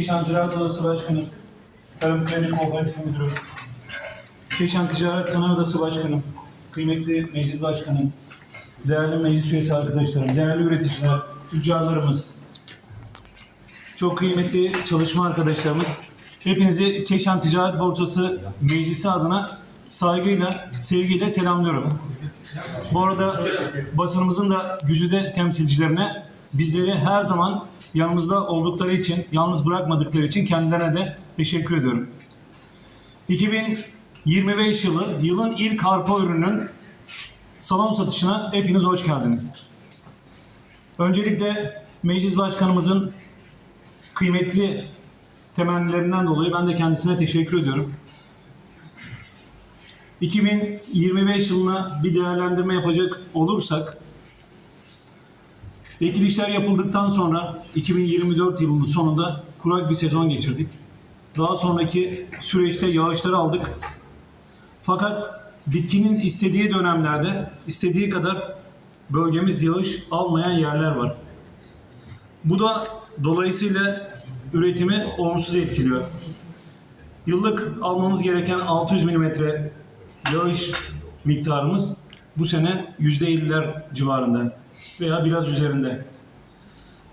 Ziraat Odası Başkanı, Tarım Kredi Kooperatif Müdürü, Keşan Ticaret Sanayi Odası Başkanı, kıymetli meclis başkanım, değerli meclis üyesi arkadaşlarım, değerli üreticiler, tüccarlarımız, çok kıymetli çalışma arkadaşlarımız, hepinizi Keşan Ticaret Borsası Meclisi adına saygıyla, sevgiyle selamlıyorum. Bu arada basınımızın da güzide temsilcilerine bizleri her zaman yanımızda oldukları için, yalnız bırakmadıkları için kendilerine de teşekkür ediyorum. 2025 yılı, yılın ilk arpa ürünün salon satışına hepiniz hoş geldiniz. Öncelikle meclis başkanımızın kıymetli temennilerinden dolayı ben de kendisine teşekkür ediyorum. 2025 yılına bir değerlendirme yapacak olursak ekilişler yapıldıktan sonra 2024 yılının sonunda kurak bir sezon geçirdik. Daha sonraki süreçte yağışları aldık. Fakat bitkinin istediği dönemlerde istediği kadar bölgemiz yağış almayan yerler var. Bu da dolayısıyla üretimi olumsuz etkiliyor. Yıllık almamız gereken 600 milimetre yağış miktarımız bu sene %50'ler civarında veya biraz üzerinde.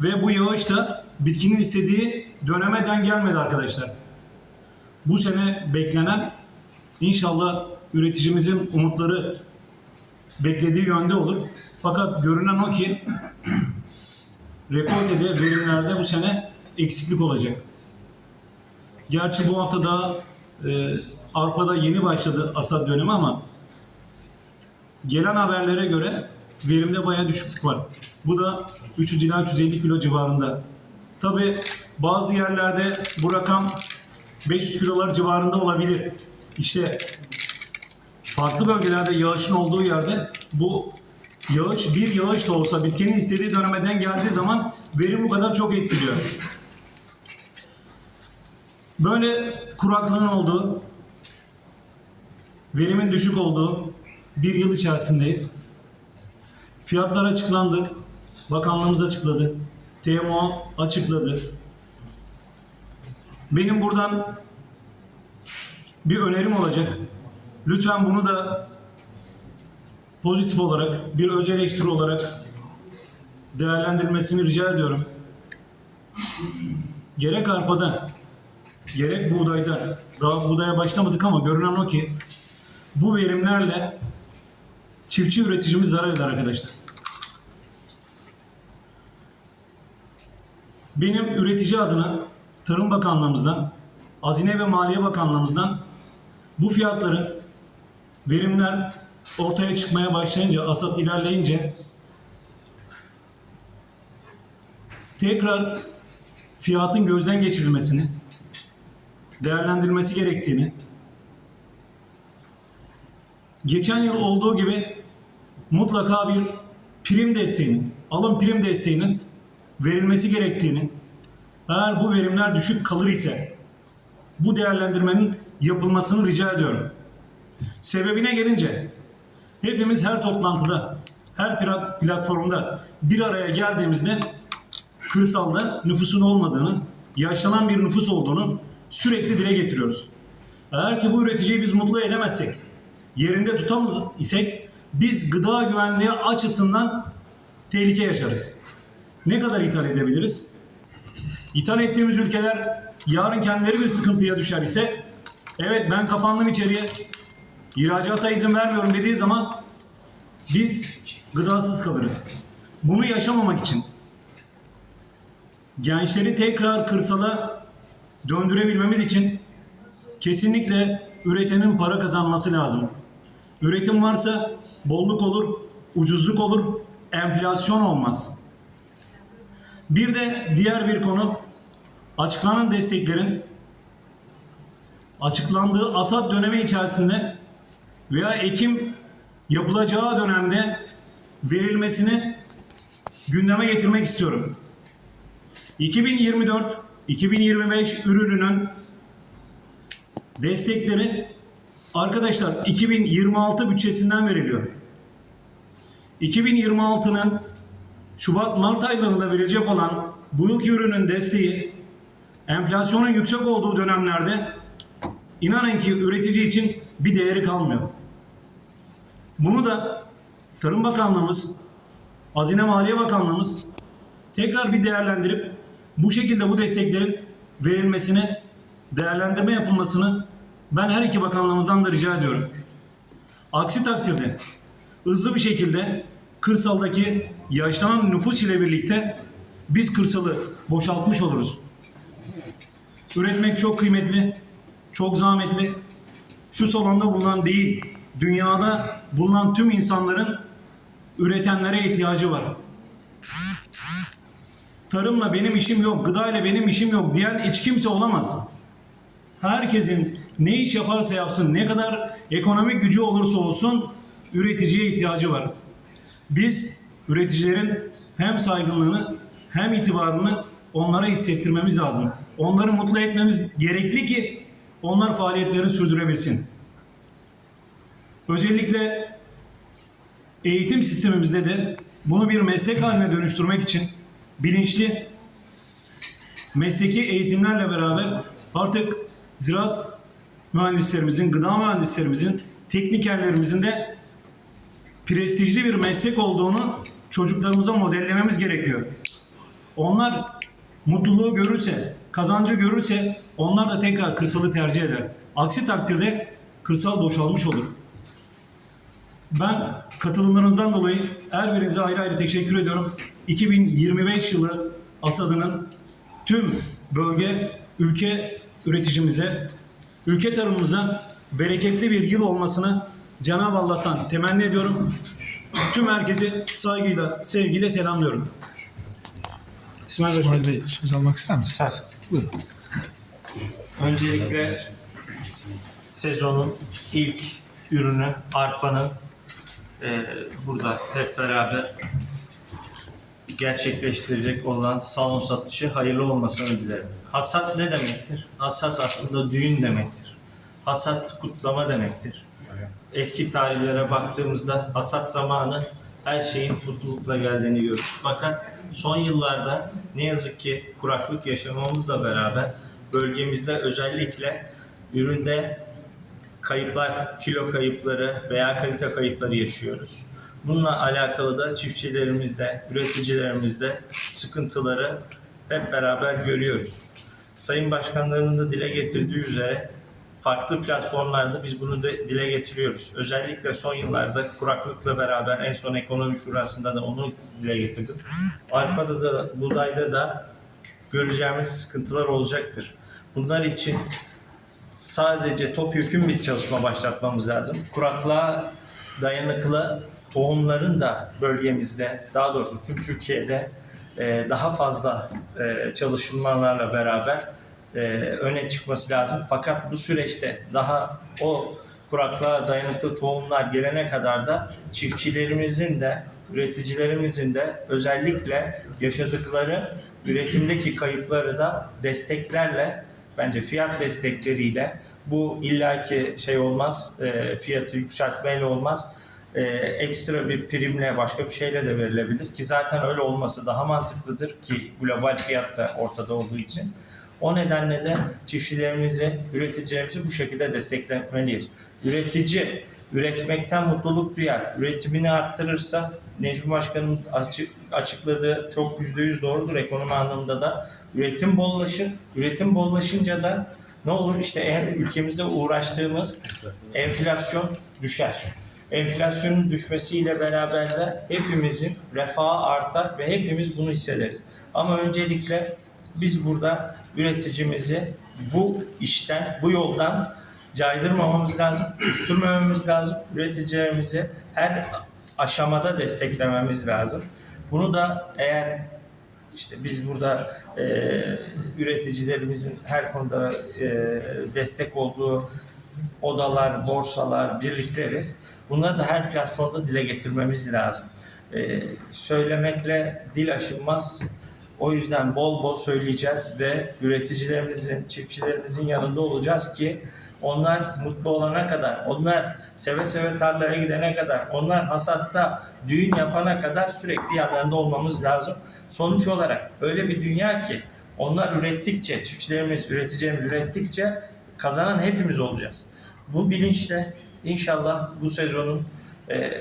Ve bu yağış da bitkinin istediği döneme denk gelmedi arkadaşlar. Bu sene beklenen inşallah üreticimizin umutları beklediği yönde olur. Fakat görünen o ki rekoltede verimlerde bu sene eksiklik olacak. Gerçi bu hafta daha e, arpada yeni başladı asat dönemi ama gelen haberlere göre verimde bayağı düşüklük var. Bu da 300 ila 350 kilo civarında. Tabi bazı yerlerde bu rakam 500 kilolar civarında olabilir. İşte farklı bölgelerde yağışın olduğu yerde bu yağış bir yağış da olsa bitkinin istediği dönemeden geldiği zaman verim bu kadar çok etkiliyor. Böyle kuraklığın olduğu, verimin düşük olduğu bir yıl içerisindeyiz. Fiyatlar açıklandı. Bakanlığımız açıkladı. TMO açıkladı. Benim buradan bir önerim olacak. Lütfen bunu da pozitif olarak, bir öz eleştiri olarak değerlendirmesini rica ediyorum. Gerek arpada, gerek buğdayda, daha buğdaya başlamadık ama görünen o ki bu verimlerle çiftçi üreticimiz zarar eder arkadaşlar. Benim üretici adına Tarım Bakanlığımızdan, Hazine ve Maliye Bakanlığımızdan bu fiyatların verimler ortaya çıkmaya başlayınca, asat ilerleyince tekrar fiyatın gözden geçirilmesini, değerlendirilmesi gerektiğini, geçen yıl olduğu gibi mutlaka bir prim desteğinin, alım prim desteğinin verilmesi gerektiğini, eğer bu verimler düşük kalır ise bu değerlendirmenin yapılmasını rica ediyorum. Sebebine gelince hepimiz her toplantıda, her plat- platformda bir araya geldiğimizde kırsalda nüfusun olmadığını, yaşlanan bir nüfus olduğunu sürekli dile getiriyoruz. Eğer ki bu üreticiyi biz mutlu edemezsek, yerinde tutamaz isek biz gıda güvenliği açısından tehlike yaşarız. Ne kadar ithal edebiliriz? İthal ettiğimiz ülkeler yarın kendileri bir sıkıntıya düşer ise evet ben kapandım içeriye ihracata izin vermiyorum dediği zaman biz gıdasız kalırız. Bunu yaşamamak için gençleri tekrar kırsala döndürebilmemiz için kesinlikle üretenin para kazanması lazım. Üretim varsa bolluk olur, ucuzluk olur, enflasyon olmaz. Bir de diğer bir konu açıklanan desteklerin açıklandığı asat dönemi içerisinde veya ekim yapılacağı dönemde verilmesini gündeme getirmek istiyorum. 2024-2025 ürününün destekleri arkadaşlar 2026 bütçesinden veriliyor. 2026'nın Şubat-Mart aylarında verilecek olan bu yılki ürünün desteği enflasyonun yüksek olduğu dönemlerde inanın ki üretici için bir değeri kalmıyor. Bunu da Tarım Bakanlığımız, Hazine Maliye Bakanlığımız tekrar bir değerlendirip bu şekilde bu desteklerin verilmesini, değerlendirme yapılmasını ben her iki bakanlığımızdan da rica ediyorum. Aksi takdirde hızlı bir şekilde kırsaldaki yaşlanan nüfus ile birlikte biz kırsalı boşaltmış oluruz. Üretmek çok kıymetli, çok zahmetli. Şu salonda bulunan değil, dünyada bulunan tüm insanların üretenlere ihtiyacı var. Tarımla benim işim yok, gıdayla benim işim yok diyen hiç kimse olamaz. Herkesin ne iş yaparsa yapsın, ne kadar ekonomik gücü olursa olsun üreticiye ihtiyacı var. Biz üreticilerin hem saygınlığını hem itibarını onlara hissettirmemiz lazım. Onları mutlu etmemiz gerekli ki onlar faaliyetlerini sürdürebilsin. Özellikle eğitim sistemimizde de bunu bir meslek haline dönüştürmek için bilinçli mesleki eğitimlerle beraber artık ziraat mühendislerimizin, gıda mühendislerimizin, teknikerlerimizin de prestijli bir meslek olduğunu çocuklarımıza modellememiz gerekiyor. Onlar mutluluğu görürse, kazancı görürse onlar da tekrar kırsalı tercih eder. Aksi takdirde kırsal boşalmış olur. Ben katılımlarınızdan dolayı her birinize ayrı ayrı teşekkür ediyorum. 2025 yılı ASAD'ının tüm bölge, ülke üreticimize, ülke tarımımıza bereketli bir yıl olmasını Cenab-ı Allah'tan temenni ediyorum. Tüm herkesi saygıyla, sevgiyle selamlıyorum. İsmail Başkan. İsmail Bey söz almak ister misiniz? Buyurun. Öncelikle sezonun ilk ürünü arpanın e, burada hep beraber gerçekleştirecek olan salon satışı hayırlı olmasını dilerim. Hasat ne demektir? Hasat aslında düğün demektir. Hasat kutlama demektir. Eski tarihlere baktığımızda hasat zamanı her şeyin mutlulukla geldiğini görürüz. Fakat son yıllarda ne yazık ki kuraklık yaşamamızla beraber bölgemizde özellikle üründe kayıplar, kilo kayıpları veya kalite kayıpları yaşıyoruz. Bununla alakalı da çiftçilerimizde, üreticilerimizde sıkıntıları hep beraber görüyoruz. Sayın Başkanlarının da dile getirdiği üzere farklı platformlarda biz bunu da dile getiriyoruz. Özellikle son yıllarda kuraklıkla beraber en son ekonomi şurasında da onu dile getirdim. Arpa'da da, buğdayda da göreceğimiz sıkıntılar olacaktır. Bunlar için sadece topyekun bir çalışma başlatmamız lazım. Kuraklığa dayanıklı tohumların da bölgemizde, daha doğrusu tüm Türkiye'de e, daha fazla e, çalışmalarla beraber e, öne çıkması lazım. Fakat bu süreçte daha o kuraklığa dayanıklı tohumlar gelene kadar da çiftçilerimizin de üreticilerimizin de özellikle yaşadıkları üretimdeki kayıpları da desteklerle bence fiyat destekleriyle bu illaki şey olmaz e, fiyatı yükseltmeyle olmaz e, ekstra bir primle başka bir şeyle de verilebilir ki zaten öyle olması daha mantıklıdır ki global fiyat da ortada olduğu için. O nedenle de çiftçilerimizi, üreticilerimizi bu şekilde desteklemeliyiz. Üretici üretmekten mutluluk duyar. Üretimini arttırırsa Necmi Başkan'ın açık, açıkladığı çok yüzde yüz doğrudur ekonomi anlamında da. Üretim bollaşır. Üretim bollaşınca da ne olur? İşte eğer ülkemizde uğraştığımız enflasyon düşer. Enflasyonun düşmesiyle beraber de hepimizin refahı artar ve hepimiz bunu hissederiz. Ama öncelikle biz burada üreticimizi bu işten, bu yoldan caydırmamamız lazım, küstürmememiz lazım. Üreticilerimizi her aşamada desteklememiz lazım. Bunu da eğer işte biz burada e, üreticilerimizin her konuda e, destek olduğu odalar, borsalar, birlikleriz. Bunları da her platformda dile getirmemiz lazım. E, söylemekle dil aşılmaz. O yüzden bol bol söyleyeceğiz ve üreticilerimizin, çiftçilerimizin yanında olacağız ki onlar mutlu olana kadar, onlar seve seve tarlaya gidene kadar, onlar hasatta düğün yapana kadar sürekli yanlarında olmamız lazım. Sonuç olarak öyle bir dünya ki Onlar ürettikçe, çiftçilerimiz, üreticilerimiz ürettikçe kazanan hepimiz olacağız. Bu bilinçle inşallah bu sezonun e,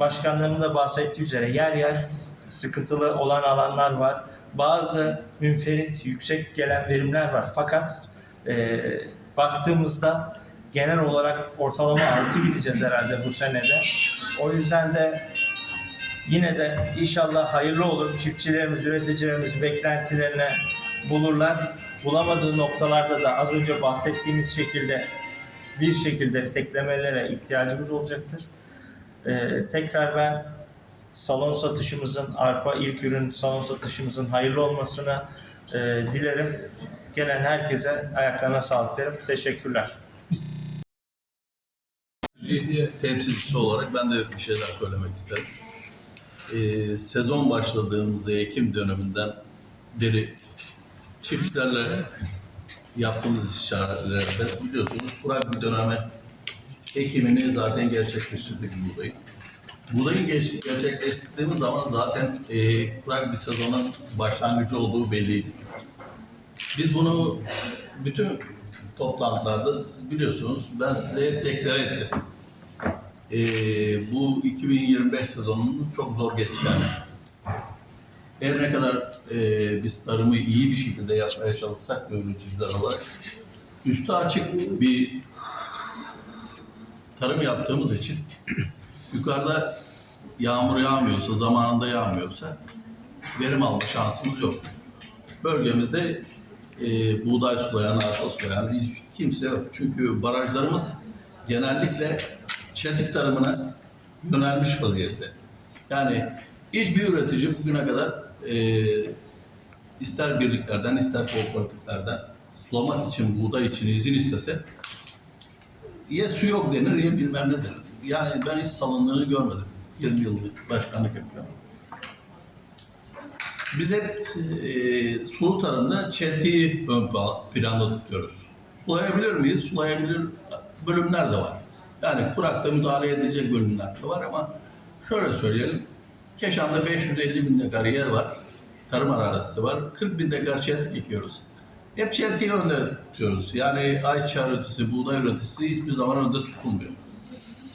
başkanlarının da bahsettiği üzere yer yer sıkıntılı olan alanlar var. Bazı münferit, yüksek gelen verimler var. Fakat e, baktığımızda genel olarak ortalama 6 gideceğiz herhalde bu senede. O yüzden de yine de inşallah hayırlı olur. Çiftçilerimiz, üreticilerimiz beklentilerine bulurlar. Bulamadığı noktalarda da az önce bahsettiğimiz şekilde bir şekilde desteklemelere ihtiyacımız olacaktır. Ee, tekrar ben salon satışımızın, arpa ilk ürün salon satışımızın hayırlı olmasını e, dilerim. Gelen herkese ayaklarına sağlık derim. Teşekkürler. Temsilcisi olarak ben de bir şeyler söylemek isterim. Ee, sezon başladığımızda Ekim döneminden beri çiftçilerle yaptığımız istişarelerde biliyorsunuz kurak bir döneme ekimini zaten gerçekleştirdik buğdayı. Buğdayı gerçekleştirdiğimiz zaman zaten e, kurak bir sezonun başlangıcı olduğu belliydi. Biz bunu bütün toplantılarda biliyorsunuz ben size tekrar ettim. Ee, bu 2025 sezonunun çok zor geçeceğini. Her ne kadar e, biz tarımı iyi bir şekilde yapmaya çalışsak da üreticiler olarak üstü açık bir tarım yaptığımız için yukarıda yağmur yağmıyorsa, zamanında yağmıyorsa verim alma şansımız yok. Bölgemizde e, buğday sulayan, arpa sulayan hiç kimse yok. Çünkü barajlarımız genellikle çeltik tarımına yönelmiş vaziyette. Yani hiçbir üretici bugüne kadar e, ister birliklerden ister kooperatiflerden sulamak için, buğday için izin istese ya su yok denir ya bilmem ne. Yani ben hiç salındığını görmedim. 20 yıllık başkanlık yapıyorum. Biz hep e, sulu tarımda çeltiği ön pla- planda tutuyoruz. Sulayabilir miyiz? Sulayabilir bölümler de var. Yani kurakta müdahale edecek bölümler de var ama şöyle söyleyelim. Keşan'da 550 bin dekar yer var. Tarım arazisi var. 40 bin dekar çeltik ekiyoruz. Hep çeltiği önde tutuyoruz. Yani ayçiçeği üretisi, buğday üretisi hiçbir zaman önde tutulmuyor.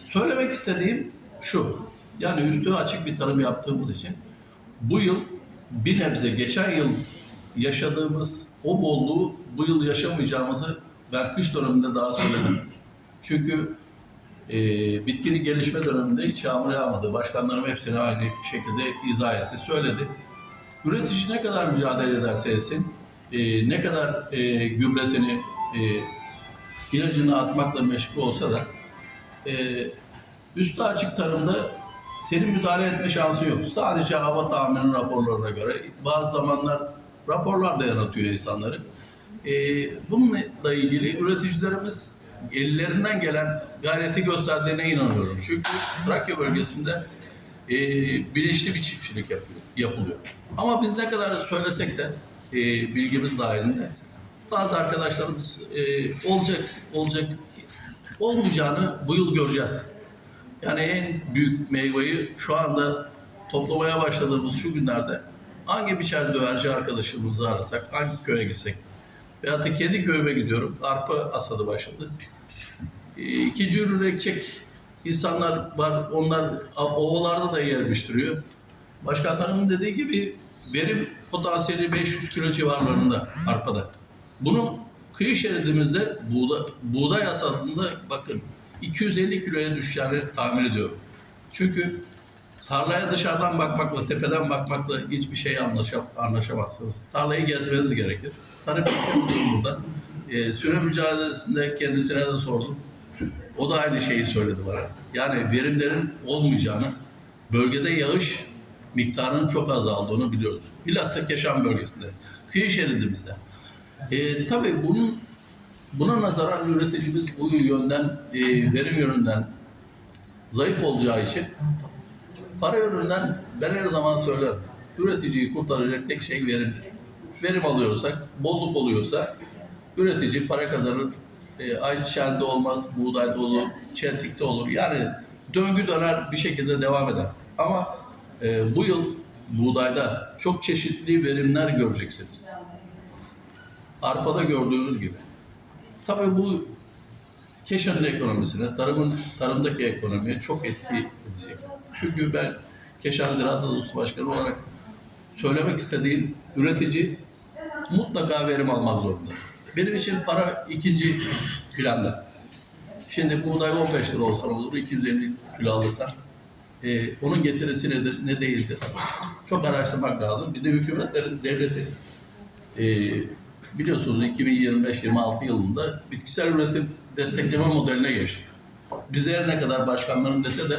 Söylemek istediğim şu. Yani üstü açık bir tarım yaptığımız için bu yıl bir nebze geçen yıl yaşadığımız o bolluğu bu yıl yaşamayacağımızı ben kış döneminde daha söyledim. Çünkü e, bitkinin gelişme döneminde hiç yağmur yağmadı. Başkanlarım hepsini aynı şekilde izah etti, söyledi. Üretici ne kadar mücadele ederse etsin, e, ne kadar e, gübresini, e, ilacını atmakla meşgul olsa da e, üstü açık tarımda senin müdahale etme şansı yok. Sadece hava tahmini raporlarına göre bazı zamanlar raporlar da yanıltıyor insanları. E, bununla ilgili üreticilerimiz ellerinden gelen gayreti gösterdiğine inanıyorum. Çünkü Trakya bölgesinde e, bilinçli bir çiftçilik yapıyor, yapılıyor. Ama biz ne kadar söylesek de e, bilgimiz dahilinde bazı arkadaşlarımız e, olacak, olacak, olmayacağını bu yıl göreceğiz. Yani en büyük meyveyi şu anda toplamaya başladığımız şu günlerde hangi biçer döverci arkadaşımızı arasak, hangi köye gitsek veyahut da kendi köyüme gidiyorum. Arpa asadı başladı. E, İkinci ürün ekecek insanlar var. Onlar ovalarda da yerleştiriyor. Başkanlarımın dediği gibi verim potansiyeli 500 kilo civarlarında arpada. Bunu kıyı şeridimizde buğday, buğday hasadında bakın 250 kiloya düşeceğini tahmin ediyorum. Çünkü tarlaya dışarıdan bakmakla, tepeden bakmakla hiçbir şey anlaşa, anlaşamazsınız. Tarlayı gezmeniz gerekir. Tarım burada. Ee, süre mücadelesinde kendisine de sordum. O da aynı şeyi söyledi bana. Yani verimlerin olmayacağını, bölgede yağış miktarının çok azaldığını biliyoruz. Bilhassa Keşan bölgesinde, kıyı şeridimizde. E, tabii bunun buna nazaran üreticimiz bu yönden, e, verim yönünden zayıf olacağı için para yönünden ben her zaman söylerim. Üreticiyi kurtaracak tek şey verimdir. Verim alıyorsak, bolluk oluyorsa üretici para kazanır. E, ayçiçeğinde olmaz, buğdayda olur, çeltikte olur. Yani döngü döner bir şekilde devam eder. Ama e, bu yıl buğdayda çok çeşitli verimler göreceksiniz. arpada gördüğünüz gibi. Tabii bu Keşan'ın ekonomisine, tarımın tarımdaki ekonomiye çok etki edecek. Çünkü ben Keşan Ziraat Odası Başkanı olarak söylemek istediğim üretici mutlaka verim almak zorunda. Benim için para ikinci planda. Şimdi buğday 15 lira olsa olur, 250 kilo alırsan e, onun getirisi nedir, ne değildir? Çok araştırmak lazım. Bir de hükümetlerin, devleti e, biliyorsunuz 2025-26 yılında bitkisel üretim destekleme modeline geçtik. Bize ne kadar başkanların dese de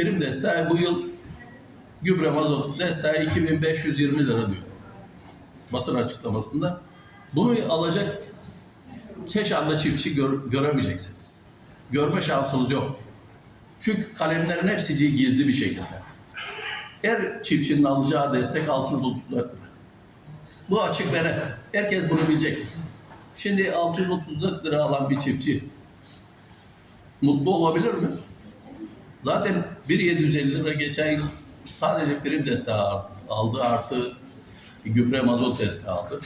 prim desteği bu yıl gübre mazot desteği 2520 lira diyor. Basın açıklamasında. Bunu alacak Keşan'da çiftçi gör- göremeyeceksiniz. Görme şansınız yok. Çünkü kalemlerin hepsi gizli bir şekilde. Her çiftçinin alacağı destek 634 lira. Bu açık ve net. Herkes bunu bilecek. Şimdi 634 lira alan bir çiftçi mutlu olabilir mi? Zaten 1.750 lira geçen yıl sadece prim desteği aldı artı gübre mazot desteği aldı.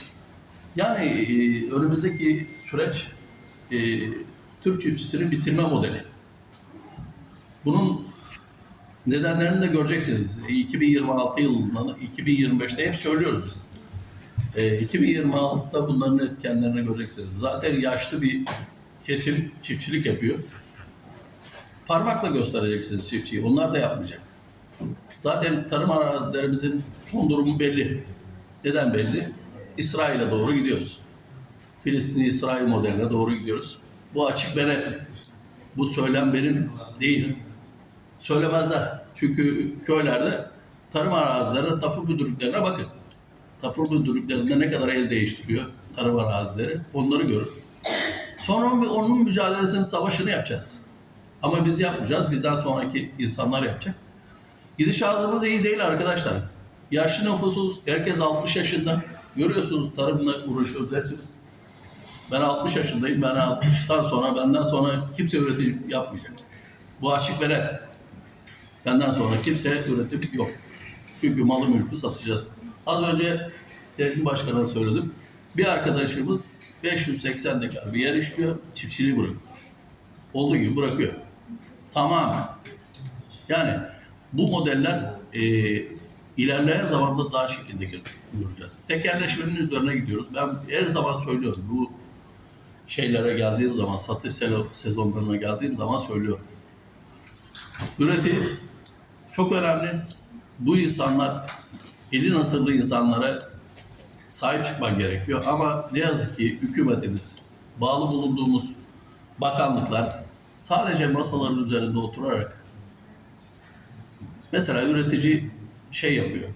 Yani e, önümüzdeki süreç e, Türk çiftçisinin bitirme modeli. Bunun nedenlerini de göreceksiniz. E, 2026 yılından 2025'te hep söylüyoruz biz. E, 2026'da bunların etkenlerini göreceksiniz. Zaten yaşlı bir kesim çiftçilik yapıyor. Parmakla göstereceksiniz çiftçiyi. Onlar da yapmayacak. Zaten tarım arazilerimizin son durumu belli. Neden belli? İsrail'e doğru gidiyoruz. Filistin-İsrail modeline doğru gidiyoruz. Bu açık net. Bu söylem benim değil. Söylemezler. Çünkü köylerde tarım arazilerine, tapu müdürlüklerine bakın. Tapu müdürlüklerinde ne kadar el değiştiriyor tarım arazileri onları görün. Sonra onun- onun mücadelesini, savaşını yapacağız. Ama biz yapmayacağız. Bizden sonraki insanlar yapacak. Gidişatımız iyi değil arkadaşlar. Yaşlı nüfusuz, herkes 60 yaşında. Görüyorsunuz tarımla uğraşıyoruz hepimiz. Ben 60 yaşındayım. Ben 60'tan sonra, benden sonra kimse üretim yapmayacak. Bu açık ve net. Benden sonra kimse üretim yok. Çünkü malı mülkü satacağız. Az önce Devlet Başkanı'na söyledim. Bir arkadaşımız 580 dekar bir yer işliyor, çiftçiliği bırakıyor. Olduğu gibi bırakıyor. Tamamen. Yani bu modeller e, ilerleyen zamanda daha şekilde göreceğiz. Tekerleşmenin üzerine gidiyoruz. Ben her zaman söylüyorum. Bu şeylere geldiğim zaman, satış sezonlarına geldiğim zaman söylüyorum. Üretim çok önemli. Bu insanlar, eli nasırlı insanlara sahip çıkmak gerekiyor. Ama ne yazık ki hükümetimiz, bağlı bulunduğumuz bakanlıklar sadece masaların üzerinde oturarak mesela üretici şey yapıyor.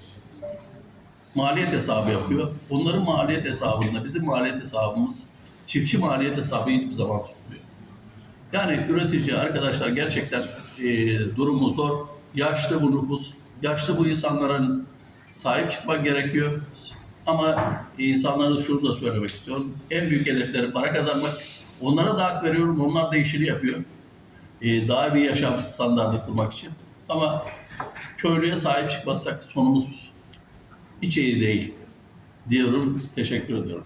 Maliyet hesabı yapıyor. Onların maliyet hesabında bizim maliyet hesabımız çiftçi maliyet hesabı hiçbir zaman tutmuyor. Yani üretici arkadaşlar gerçekten e, durumu zor. Yaşlı bu nüfus, yaşlı bu insanların sahip çıkmak gerekiyor. Ama insanlara şunu da söylemek istiyorum. En büyük hedefleri para kazanmak. Onlara da hak veriyorum. Onlar da işini yapıyor. E, daha bir yaşam standartı kurmak için. Ama köylüye sahip çıkmazsak sonumuz hiç iyi değil diyorum. Teşekkür ediyorum.